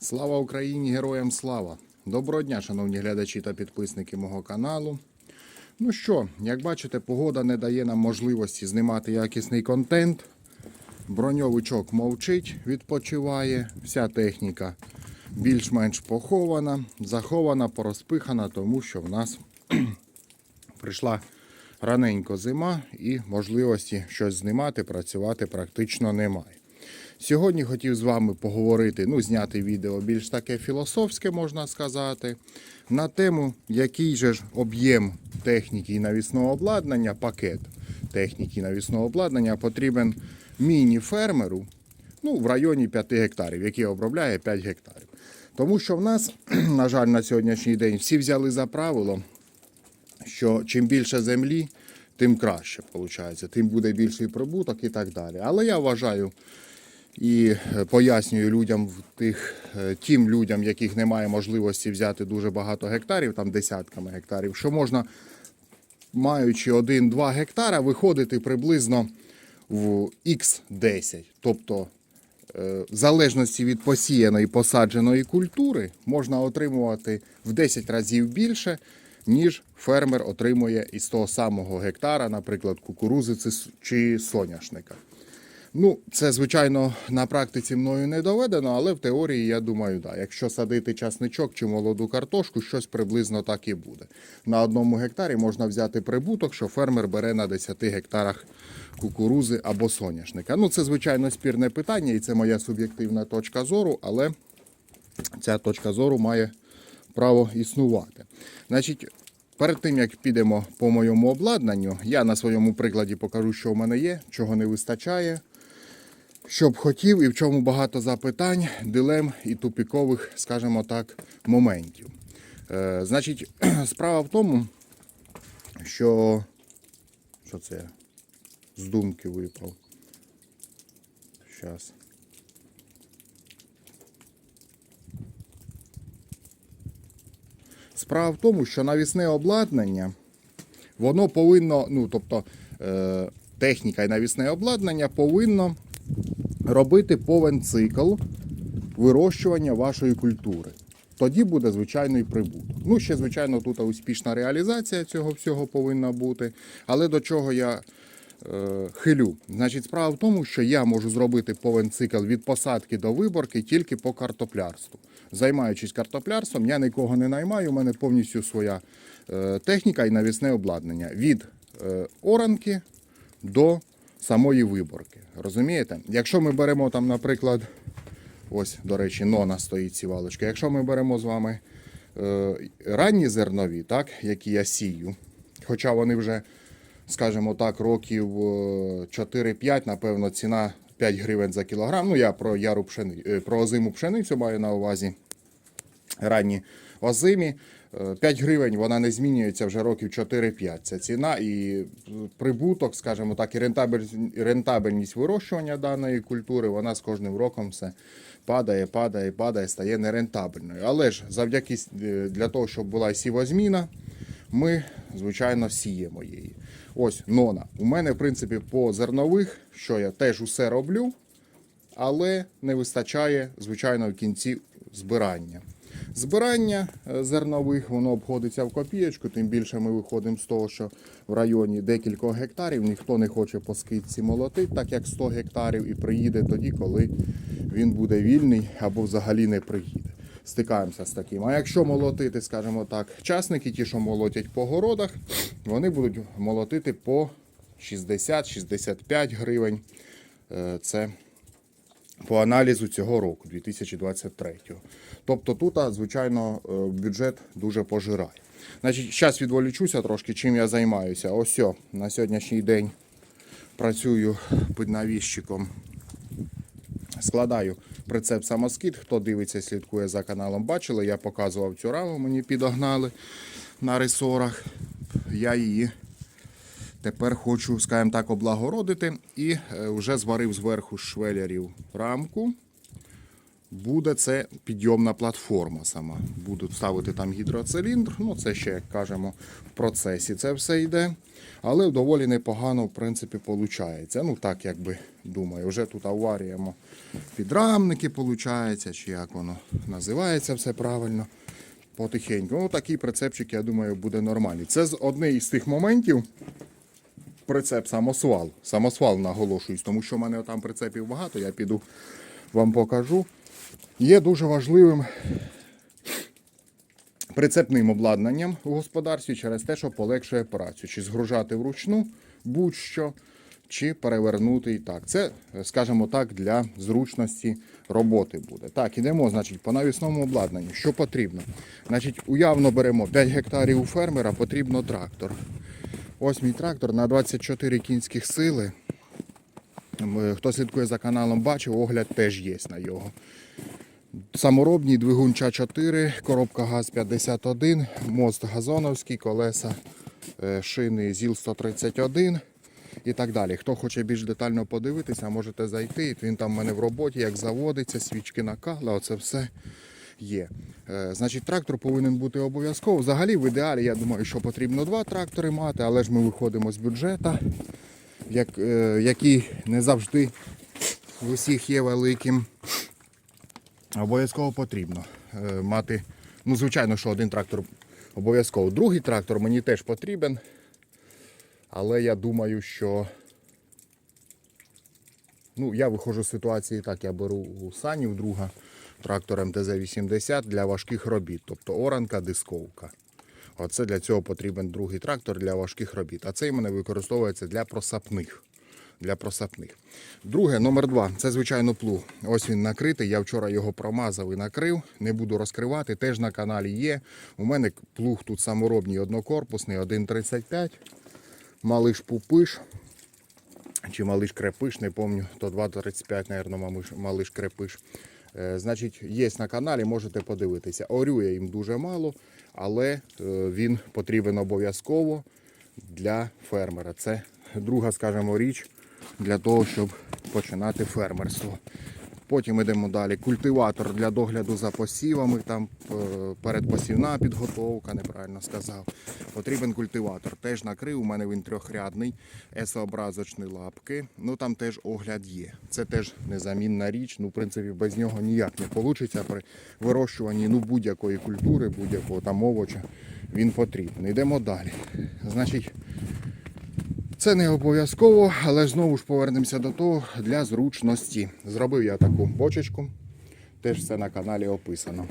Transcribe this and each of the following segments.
Слава Україні! Героям слава! Доброго дня, шановні глядачі та підписники мого каналу. Ну що, як бачите, погода не дає нам можливості знімати якісний контент. Броньовичок мовчить, відпочиває. Вся техніка більш-менш похована, захована, порозпихана, тому що в нас прийшла раненько зима і можливості щось знімати, працювати практично немає. Сьогодні хотів з вами поговорити, ну, зняти відео більш таке філософське, можна сказати, на тему, який же ж об'єм техніки і навісного обладнання, пакет техніки і навісного обладнання потрібен міні-фермеру ну, в районі 5 гектарів, який обробляє 5 гектарів. Тому що в нас, на жаль, на сьогоднішній день всі взяли за правило, що чим більше землі, тим краще виходить, тим буде більший прибуток і так далі. Але я вважаю і е, пояснюю людям, тих, е, тим людям, яких немає можливості взяти дуже багато гектарів, там десятками гектарів, що можна, маючи 1-2 гектара, виходити приблизно в Х10. Тобто е, в залежності від посіяної посадженої культури можна отримувати в 10 разів більше, ніж фермер отримує із того самого гектара, наприклад, кукурузи чи соняшника. Ну, це, звичайно, на практиці мною не доведено, але в теорії, я думаю, да. Якщо садити часничок чи молоду картошку, щось приблизно так і буде. На одному гектарі можна взяти прибуток, що фермер бере на 10 гектарах кукурузи або соняшника. Ну, це, звичайно, спірне питання, і це моя суб'єктивна точка зору, але ця точка зору має право існувати. Значить, перед тим як підемо по моєму обладнанню, я на своєму прикладі покажу, що в мене є, чого не вистачає, що б хотів, і в чому багато запитань, дилем і тупікових, скажімо так, моментів. Е, значить, справа в тому, що. Що це? З думки випав. Щас. Справа в тому, що навісне обладнання, воно повинно, ну тобто е, техніка і навісне обладнання повинно робити повен цикл вирощування вашої культури. Тоді буде звичайний прибуток. Ну, ще, звичайно, тут успішна реалізація цього всього повинна бути. Але до чого я е, хилю? Значить, справа в тому, що я можу зробити повен цикл від посадки до виборки тільки по картоплярству. Займаючись картоплярством, я нікого не наймаю, у мене повністю своя е, техніка і навісне обладнання. Від е, оранки до самої виборки. Розумієте? Якщо ми беремо там, наприклад, ось, до речі, нона стоїть сівалочка. Якщо ми беремо з вами е, ранні зернові, так, які я сію, хоча вони вже, скажімо так, років е, 4-5, напевно, ціна 5 гривень за кілограм. Ну, я про яру пшени, е, про озиму пшеницю маю на увазі ранні озимі. Е, 5 гривень вона не змінюється вже років 4-5. Це ціна і прибуток, скажімо так, і рентабельність, вирощування даної культури, вона з кожним роком все падає, падає, падає, стає нерентабельною. Але ж завдяки е, для того, щоб була сівозміна, ми, звичайно, сіємо її. Ось нона. У мене, в принципі, по зернових, що я теж усе роблю, але не вистачає, звичайно, в кінці збирання. Збирання е, зернових воно обходиться в копієчку, тим більше ми виходимо з того, що в районі декількох гектарів ніхто не хоче по скидці молотити, так як 100 гектарів, і приїде тоді, коли він буде вільний або взагалі не приїде. Стикаємося з таким. А якщо молотити, скажімо так, частники, ті, що молотять по городах, вони будуть молотити по 60-65 гривень. Е, Це по аналізу цього року, 2023. Тобто тут, звичайно, е, бюджет дуже пожирає. Значить, зараз відволічуся трошки, чим я займаюся. Ось о, на сьогоднішній день працюю піднавіщиком. Складаю прицеп самоскид. Хто дивиться, слідкує за каналом, бачили, я показував цю раму, мені підогнали на ресорах. Я її Тепер хочу, скажімо так, облагородити і е, вже зварив зверху швелерів рамку. буде це підйомна платформа сама. Будуть ставити там гідроциліндр, ну це ще, як кажемо, в процесі це все йде. Але доволі непогано, в принципі, виходить. Ну так, як би думаю, вже тут аваріємо підрамники, виходить, чи як воно називається все правильно. Потихеньку. Ну, такий прицепчик, я думаю, буде нормальний. Це з одний із тих моментів, прицеп самосвал. Самосвал наголошуюсь, тому що в мене там прицепів багато, я піду вам покажу. Є дуже важливим прицепним обладнанням у господарстві через те, що полегшує працю. Чи згружати вручну будь-що, чи перевернути і так. Це, скажімо так, для зручності роботи буде. Так, ідемо, значить, по навісному обладнанню. Що потрібно? Значить, уявно беремо 5 гектарів у фермера, потрібно трактор. Ось мій трактор на 24 кінських сили. Хто слідкує за каналом, бачив, огляд теж є на його. Саморобний двигун ЧА-4, коробка ГАЗ-51, мост газоновський, колеса, е, шини ЗІЛ-131 і так далі. Хто хоче більш детально подивитися, можете зайти. Він там в мене в роботі, як заводиться, свічки накала, оце все є. Е, Значить, трактор повинен бути обов'язково. Взагалі, в ідеалі, я думаю, що потрібно два трактори мати, але ж ми виходимо з бюджету, як, е, який не завжди в усіх є великим. Обов'язково потрібно е, мати. Ну, звичайно, що один трактор обов'язково. Другий трактор мені теж потрібен. Але я думаю, що. Ну, я виходжу з ситуації так, я беру у санів друга трактор МТЗ-80 для важких робіт, тобто оранка, дисковка. Оце для цього потрібен другий трактор для важких робіт. А цей мене використовується для просапних. Для просапних. Друге, номер два. Це звичайно плуг. Ось він накритий. Я вчора його промазав і накрив. Не буду розкривати. Теж на каналі є. У мене плуг тут саморобний однокорпусний, 1,35. Малиш пупиш. Чи малиш крепиш, не пам'ятаю, то 2,35, мабуть, малиш крепиш. Е, Значить, є на каналі, можете подивитися. Орює їм дуже мало, але е, він потрібен обов'язково для фермера. Це друга, скажімо, річ для того, щоб починати фермерство. Потім йдемо далі. Культиватор для догляду за посівами, там е, передпосівна підготовка, неправильно сказав. Потрібен культиватор. Теж накрив, у мене він трьохрядний, есообразочні лапки. Ну там теж огляд є. Це теж незамінна річ. Ну, в принципі, без нього ніяк не вийде при вирощуванні ну, будь-якої культури, будь-якого там овоча. Він потрібен. Йдемо далі. Значить, це не обов'язково, але знову ж повернемося до того для зручності. Зробив я таку бочечку, теж все на каналі описано.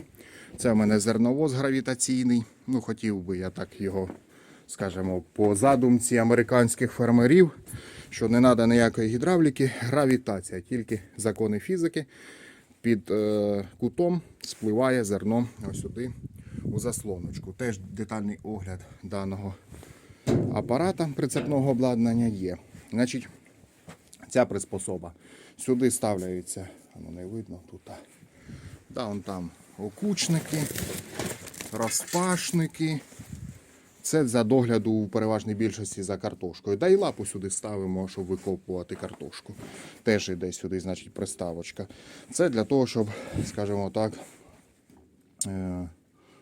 Це в мене зерновоз гравітаційний. Ну, хотів би я так його, скажімо, по задумці американських фермерів, що не треба ніякої гідравліки, гравітація, тільки закони фізики. Під е, кутом спливає зерно ось сюди у заслоночку. Теж детальний огляд даного апарата прицепного обладнання є. Значить, ця приспособа. Сюди ставляються, воно не видно тут. Да, вон там окучники, розпашники. Це за догляду у переважній більшості за картошкою. Да і лапу сюди ставимо, щоб викопувати картошку. Теж йде сюди, значить, приставочка. Це для того, щоб, скажімо так, е,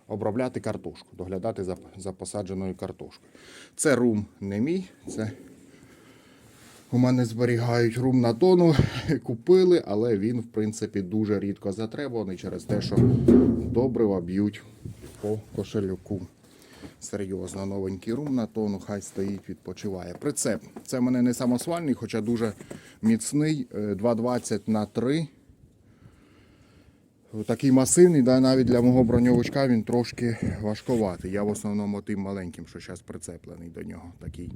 обробляти картошку, доглядати за, за посадженою картошкою. Це рум не мій, це у мене зберігають рум на тону, купили, але він, в принципі, дуже рідко затребуваний через те, що добрива б'ють по кошельку. Серйозно, новенький рум на тону, хай стоїть, відпочиває. Прицеп. Це в мене не самосвальний, хоча дуже міцний. е, 2,20 на 3. Такий масивний, да, навіть для мого броньовичка він трошки важковатий. Я в основному тим маленьким, що зараз прицеплений до нього. Такий,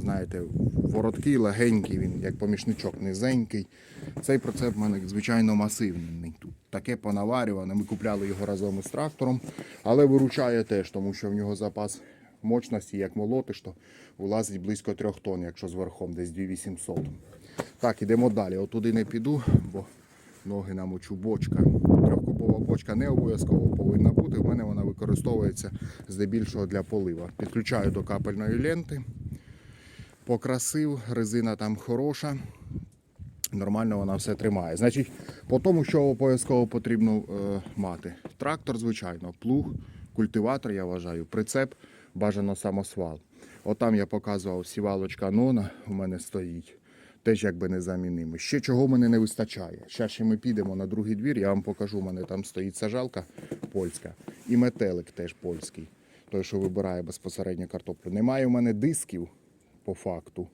знаєте, вороткий, легенький, він як помічничок низенький. Цей прицеп в мене, звичайно, масивний. Тут таке понаварюване. Ми купляли його разом із трактором, але виручає теж, тому що в нього запас мощності, як молотиш, то влазить близько 3 тонн, якщо з верхом десь 2800. Так, ідемо далі. Отуди не піду, бо ноги намочу бочка. Трьохкубова не обов'язково повинна бути. В мене вона використовується здебільшого для полива. Підключаю до капельної ленти. Покрасив, резина там хороша. нормально вона все тримає. Значить, по тому, що обов'язково потрібно е, мати. Трактор, звичайно, плуг, культиватор, я вважаю, прицеп, бажано самосвал. Отам я показував сівалочка Нона, у мене стоїть. Теж якби незамінними. Ще чого мене не вистачає. Зараз ще ми підемо на другий двір, я вам покажу, у мене там стоїть сажалка польська і метелик теж польський. Той, що вибирає безпосередньо картоплю. Немає у мене дисків по факту.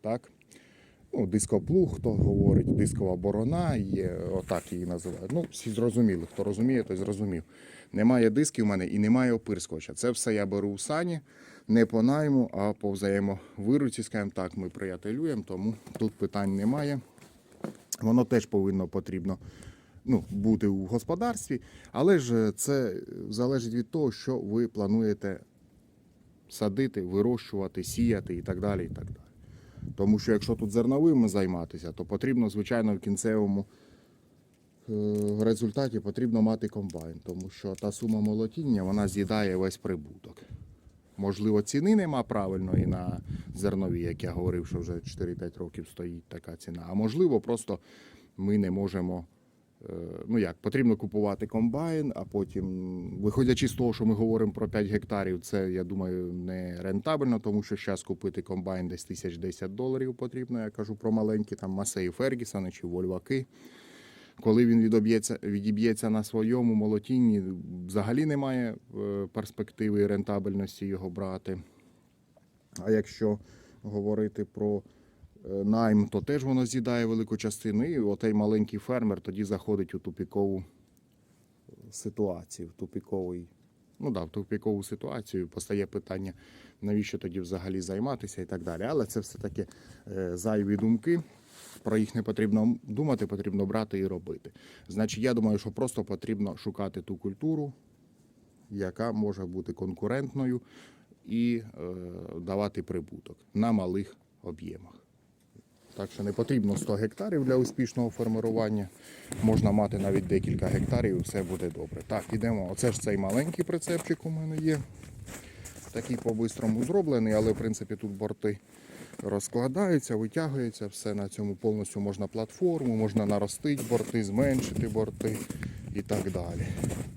Так? Ну, дископлуг, хто говорить, дискова борона, є, отак її називають. Ну, всі зрозуміли, хто розуміє, той зрозумів. Немає дисків у мене і немає опирскувача. Це все я беру у сані, не по найму, а по взаємовируці, скажімо так, ми приятелюємо, тому тут питань немає. Воно теж повинно потрібно ну, бути у господарстві, але ж це залежить від того, що ви плануєте садити, вирощувати, сіяти і так далі. І так далі. Тому що якщо тут зерновими займатися, то потрібно, звичайно, в кінцевому е, результаті потрібно мати комбайн, тому що та сума молотіння вона з'їдає весь прибуток. Можливо, ціни нема правильної на зернові, як я говорив, що вже 4-5 років стоїть така ціна. А можливо, просто ми не можемо. Е, Ну як, потрібно купувати комбайн, а потім, виходячи з того, що ми говоримо про 5 гектарів, це, я думаю, не рентабельно, тому що зараз купити комбайн десь 1010 доларів потрібно. Я кажу про маленькі там Масеї Фергісони чи Вольваки. Коли він відоб'ється, відіб'ється на своєму молотінні, взагалі немає е, перспективи рентабельності його брати. А якщо говорити про найм, то теж воно з'їдає велику частину. І отей маленький фермер тоді заходить у тупікову ситуацію, в тупіковий, ну да, в тупікову ситуацію. Постає питання, навіщо тоді взагалі займатися і так далі. Але це все-таки е, зайві думки. Про їх не потрібно думати, потрібно брати і робити. Значить, я думаю, що просто потрібно шукати ту культуру, яка може бути конкурентною і е, давати прибуток на малих об'ємах. Так що не потрібно 100 гектарів для успішного формирування. Можна мати навіть декілька гектарів, і все буде добре. Так, ідемо. Оце ж цей маленький прицепчик у мене є. Такий по-бистрому зроблений, але в принципі тут борти розкладаються, витягуються, все на цьому повністю можна платформу, можна наростити борти, зменшити борти і так далі.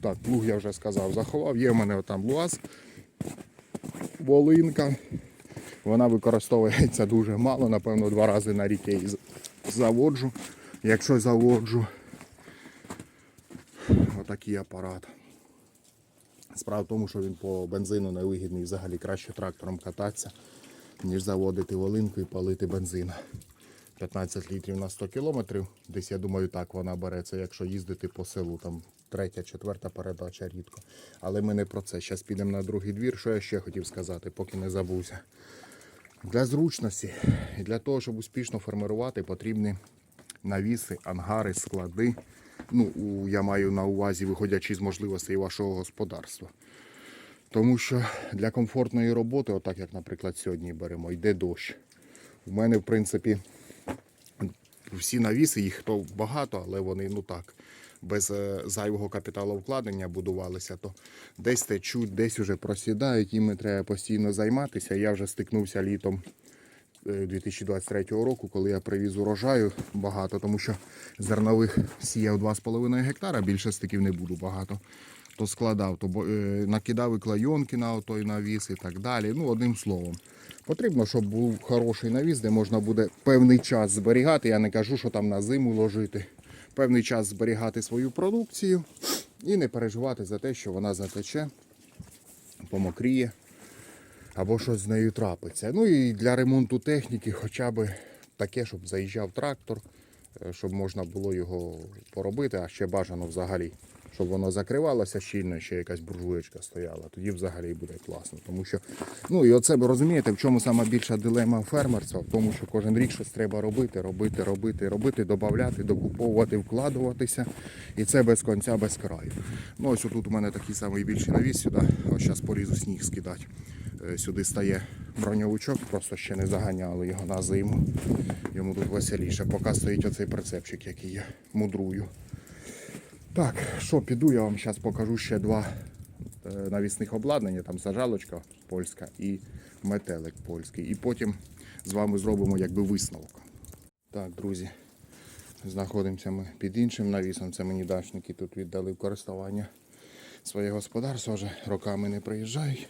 Так, плуг я вже сказав, заховав. Є в мене отам луаз, волинка. Вона використовується дуже мало, напевно, два рази на рік я її заводжу. Якщо заводжу, отакий апарат. Справа в тому, що він по бензину невигідний, взагалі краще трактором кататися, ніж заводити волинку і палити бензин. 15 літрів на 100 кілометрів. Десь я думаю, так вона береться, якщо їздити по селу, там третя, четверта передача рідко. Але ми не про це. Зараз підемо на другий двір. Що я ще хотів сказати, поки не забувся. Для зручності і для того, щоб успішно формувати, потрібні навіси, ангари, склади. Ну, я маю на увазі, виходячи з можливостей вашого господарства. Тому що для комфортної роботи, отак як, наприклад, сьогодні беремо, йде дощ. У мене, в принципі, всі навіси, їх то багато, але вони ну так, без е, зайвого капіталовкладення будувалися, то десь течуть, десь вже просідають, їми треба постійно займатися. Я вже стикнувся літом е, 2023 року, коли я привіз урожаю багато, тому що зернових сіяв 2,5 гектара, більше стиків не буду багато. То складав, то е, накидав і клейонки на той навіс і так далі. Ну, одним словом. Потрібно, щоб був хороший навіс, де можна буде певний час зберігати. Я не кажу, що там на зиму ложити. Певний час зберігати свою продукцію і не переживати за те, що вона затече, помокріє або щось з нею трапиться. Ну і для ремонту техніки хоча б таке, щоб заїжджав трактор, е, щоб можна було його поробити, а ще бажано взагалі, щоб воно закривалося щільно, ще якась буржуєчка стояла. Тоді взагалі буде класно. Тому що, ну і оце ви розумієте, в чому сама більша дилема фермерства, в тому, що кожен рік щось треба робити, робити, робити, робити, додавати, докуповувати, вкладуватися. І це без кінця, без краю. Ну ось тут у мене такий самий більший навіс сюди. Ось зараз порізу сніг скидати. Е, Сюди стає броньовичок, просто ще не заганяли його на зиму. Йому тут веселіше. Поки стоїть оцей прицепчик, який я мудрую. Так, що піду, я вам зараз покажу ще два е, навісних обладнання, там сажалочка польська і метелик польський. І потім з вами зробимо якби висновок. Так, друзі, знаходимося ми під іншим навісом. Це мені дачники тут віддали в користування своє господарство. Вже роками не приїжджають.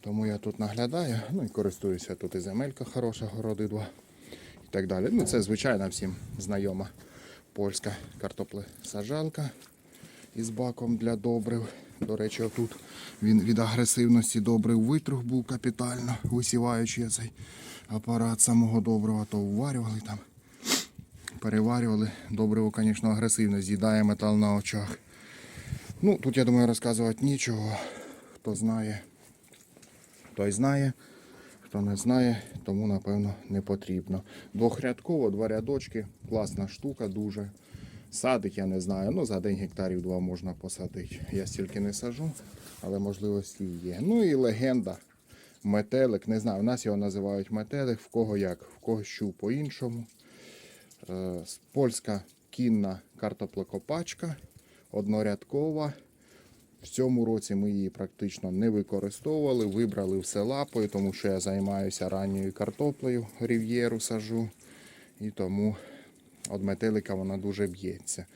Тому я тут наглядаю, ну і користуюся. Тут і земелька хороша, городи два і так далі. Ну, це звичайна всім знайома польська картоплесаджалка із баком для добрив. До речі, отут він від агресивності добрив витрух був капітально, висіваючи цей апарат самого добрива, то вварювали там, переварювали. Добриво, звісно, агресивно, з'їдає метал на очах. Ну, тут я думаю розказувати нічого. Хто знає, той знає. Хто не знає, тому напевно не потрібно. Двохрядково, два рядочки, класна штука, дуже. Садить я не знаю. Ну, за день гектарів два можна посадити. Я стільки не сажу, але можливості є. Ну і легенда. Метелик, не знаю, у нас його називають метелик, в кого як, в кого що по-іншому. Е, Польська кінна картоплекопачка, однорядкова. В цьому році ми її практично не використовували, вибрали все лапою, тому що я займаюся ранньою картоплею, рів'єру сажу. І тому від метелика вона дуже б'ється.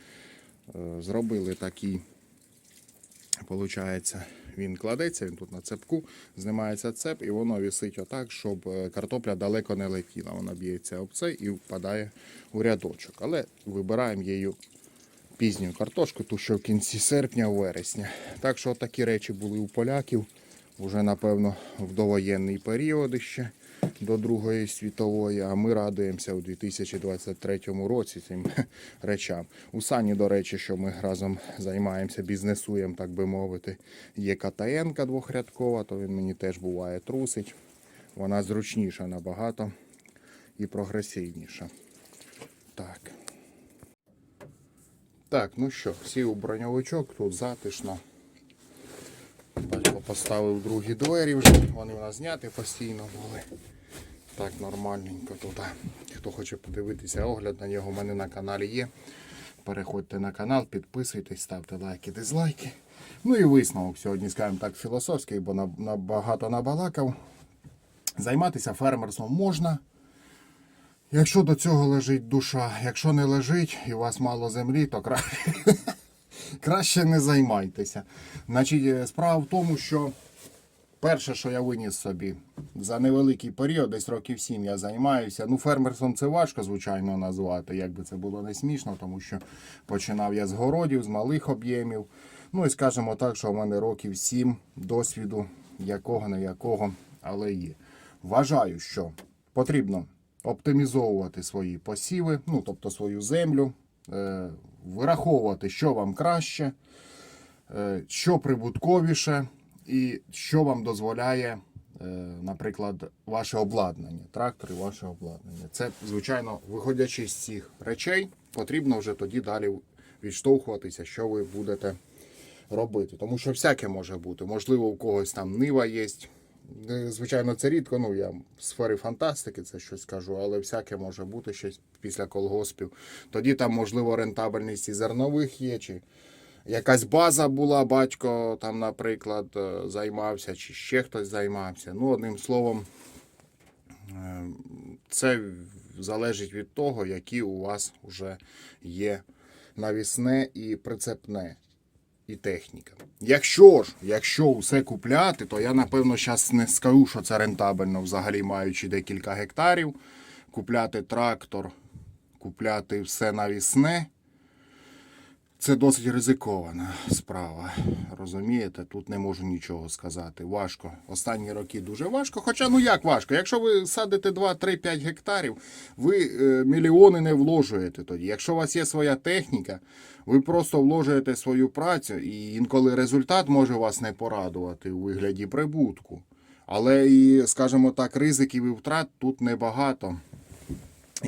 Е, Зробили такий, виходить, він кладеться, він тут на цепку, знімається цеп і воно висить отак, щоб е, картопля далеко не летіла. Вона б'ється об це і впадає у рядочок. Але вибираємо її пізню картошку, ту що в кінці серпня, вересня. Так що такі речі були у поляків. Уже, напевно, в довоєнний період ще до Другої світової, а ми радуємося у 2023 році цим речам. У Сані, до речі, що ми разом займаємося, бізнесуємо, так би мовити. Є КТН двохрядкова, то він мені теж буває трусить. Вона зручніша набагато і прогресивніша. Так. Так, ну що, всі у броньовичок, тут затишно. Батько поставив другі двері вже, вони у нас зняті постійно були. Так, нормальненько тут. Хто хоче подивитися огляд на нього, у мене на каналі є. Переходьте на канал, підписуйтесь, ставте лайки, дизлайки. Ну і висновок сьогодні, скажімо так, філософський, бо набагато набалакав. Займатися фермерством можна. Якщо до цього лежить душа, якщо не лежить і у вас мало землі, то краще, краще не займайтеся. Значить, е, справа в тому, що перше, що я виніс собі, за невеликий період, десь років сім я займаюся. Ну, фермерством це важко, звичайно, назвати, якби це було не смішно, тому що починав я з городів, з малих об'ємів. Ну і скажімо так, що в мене років сім досвіду, якого не якого, але є. Вважаю, що потрібно оптимізовувати свої посіви, ну тобто свою землю, е, вираховувати, що вам краще, е, що прибутковіше, і що вам дозволяє, е, наприклад, ваше обладнання, трактор і ваше обладнання. Це, звичайно, виходячи з цих речей, потрібно вже тоді далі відштовхуватися, що ви будете робити. Тому що всяке може бути. Можливо, у когось там нива є. Е, Звичайно, це рідко. Ну я в сфері фантастики це щось кажу, але всяке може бути щось після колгоспів. Тоді там, можливо, рентабельність і зернових є, чи якась база була, батько там, наприклад, е, займався, чи ще хтось займався. Ну, одним словом, е, це залежить від того, які у вас вже є навісне і прицепне і техніка. Якщо ж, якщо все купляти, то я напевно зараз не скажу, що це рентабельно, взагалі маючи декілька гектарів. Купляти трактор, купляти все навісне. Це досить ризикована справа. Розумієте, тут не можу нічого сказати. Важко. Останні роки дуже важко. Хоча ну як важко? Якщо ви садите 2, 3, 5 гектарів, ви е, мільйони не вложуєте тоді. Якщо у вас є своя техніка, ви просто вложуєте свою працю, і інколи результат може вас не порадувати у вигляді прибутку. Але і, скажімо так, ризиків і втрат тут небагато.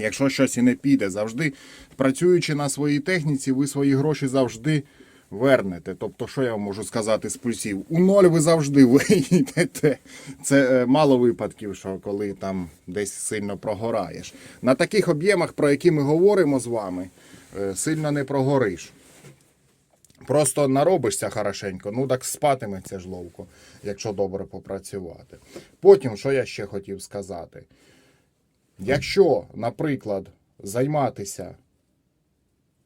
Якщо щось і не піде, завжди працюючи на своїй техніці, ви свої гроші завжди вернете. Тобто, що я вам можу сказати з плюсів? У ноль ви завжди вийдете. Це е, мало випадків, що коли там десь сильно прогораєш. На таких об'ємах, про які ми говоримо з вами, е, сильно не прогориш. Просто наробишся хорошенько, ну так спатиметься ж ловко, якщо добре попрацювати. Потім, що я ще хотів сказати. Якщо, наприклад, займатися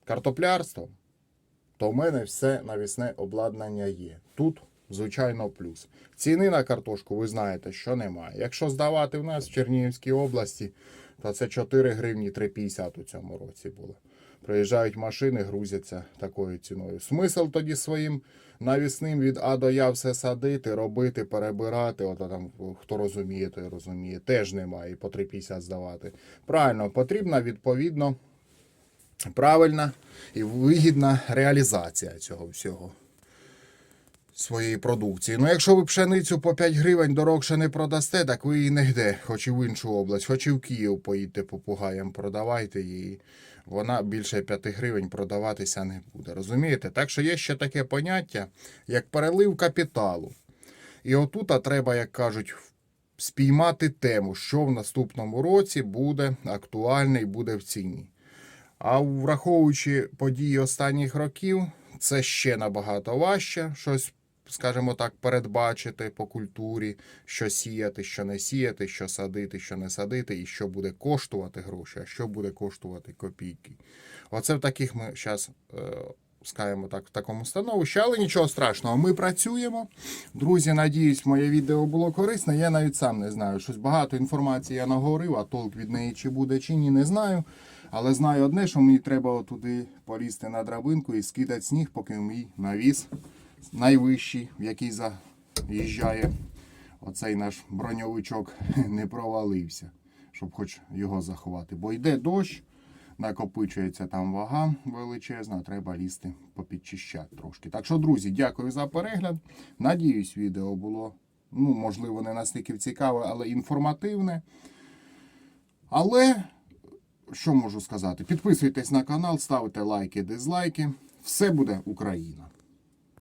картоплярством, то в мене все навісне обладнання є. Тут, звичайно, плюс. Ціни на картошку ви знаєте, що немає. Якщо здавати в нас в Чернігівській області, то це 4 гривні 3,50 у цьому році було. Приїжджають машини, грузяться такою ціною. Смисл тоді своїм навісним від А до Я все садити, робити, перебирати. От там хто розуміє, той розуміє. Теж немає і по 3,50 здавати. Правильно, потрібна відповідно правильна і вигідна реалізація цього всього своєї продукції. Ну, якщо ви пшеницю по 5 гривень дорогше не продасте, так ви її не йде, хоч і в іншу область, хоч і в Київ поїдьте попугаєм, продавайте її. Вона більше 5 гривень продаватися не буде. Розумієте? Так що є ще таке поняття, як перелив капіталу. І отут треба, як кажуть, спіймати тему, що в наступному році буде актуальне і буде в ціні. А враховуючи події останніх років, це ще набагато важче щось, скажімо так, передбачити по культурі, що сіяти, що не сіяти, що садити, що не садити, і що буде коштувати гроші, а що буде коштувати копійки. Оце в таких ми зараз. Скажімо так, в такому становищі, але нічого страшного. Ми працюємо. Друзі, надіюсь, моє відео було корисне. Я навіть сам не знаю. Щось багато інформації я наговорив, а толк від неї чи буде, чи ні, не знаю. Але знаю одне, що мені треба туди полізти на драбинку і скидати сніг, поки мій навіс найвищий, в який заїжджає оцей наш броньовичок, не провалився, щоб хоч його заховати. Бо йде дощ, накопичується там вага величезна, треба лізти попідчищати трошки. Так що, друзі, дякую за перегляд. Надіюсь, відео було, ну, можливо, не настільки цікаве, але інформативне. Але що можу сказати? Підписуйтесь на канал, ставте лайки, дизлайки. Все буде Україна!